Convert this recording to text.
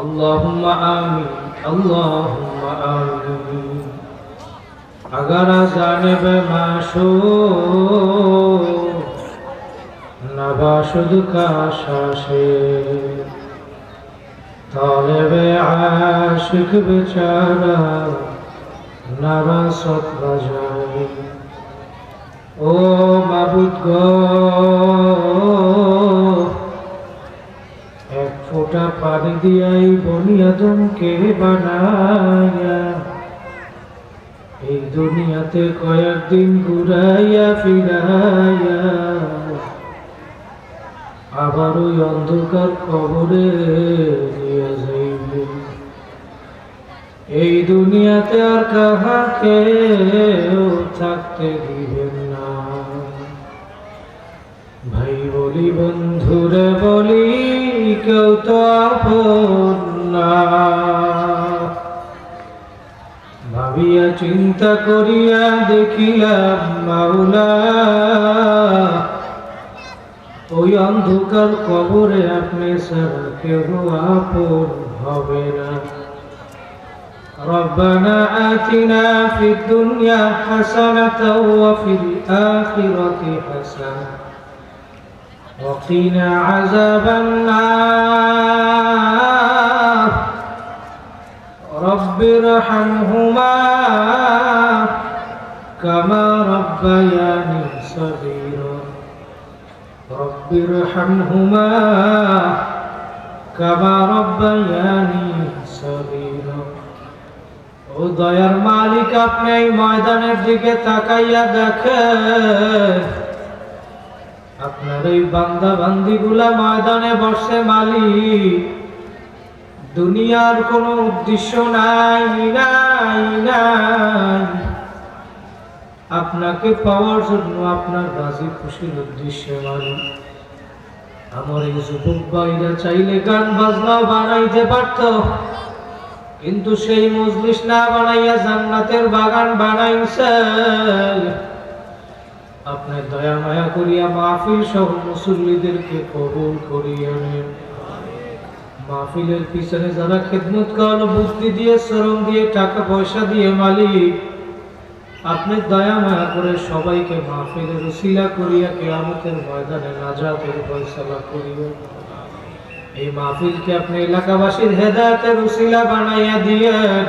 اللهم آمين اللهم آمين اگر جانب معشوق نبا شد کا شاشه طالب عاشق بچارا نبا صد بجائے او مبود گو ফোঁটা পানি দিয়াই বনিয়াদমকে বানায়া এই দুনিয়াতে কয়েকদিন ঘুরাইয়া ফিরাইয়া, আবার ওই অন্ধকার কবরে নিয়ে যাইবে। এই দুনিয়াতে আর কাহাকে থাকতে দিবেন না। ভাই বলি বন্ধুরে বলি কেউ তো আপন না ভাবিয়া চিন্তা করিয়া দেখিলাম মাওলা ওই অন্ধকার কবরে আপনি ছাড়া কেউ আপন হবে না ربنا آتنا في الدنيا حسنة وفي الآخرة حسنة وقنا عذاب النار رب ارحمهما كما ربياني صغيرا رب ارحمهما كما ربياني صغيرا ও দয়ার মালিক আপনি এই ময়দানের দিকে তাকাইয়া দেখেন আপনার এই বান্দা বান্দিগুলা ময়দানে বসে মালিক। দুনিয়ার কোনো উদ্দেশ্য নাই নাই নাই। আপনাকে পাওয়ার জন্য আপনার রাজি খুশির উদ্দেশ্যে মালিক। আমার এই যুবক ভাইরা চাইলে গান বাজনা বানাইতে পারত। কিন্তু সেই মজলিস না বানাইয়া জান্নাতের বাগান বানাইছে। আপনার দয়া মায়া করিয়া মাহফিল সহ মুসল্লিদেরকে কবুল করিয়া নেন। মাহফিলের পিছনে যারা খেদমত করল বুদ্ধি দিয়ে, শ্রম দিয়ে, টাকা পয়সা দিয়ে মালিক আপনি দয়া মায়া করে সবাইকে মাহফিলের উসিলা করিয়া কেয়ামতের ময়দানে নাজাতের ফয়সালা করিয়া এই মাহফিলকে আপনি এলাকাবাসীর হেদায়তের উসিলা বানাইয়া দিয়েন।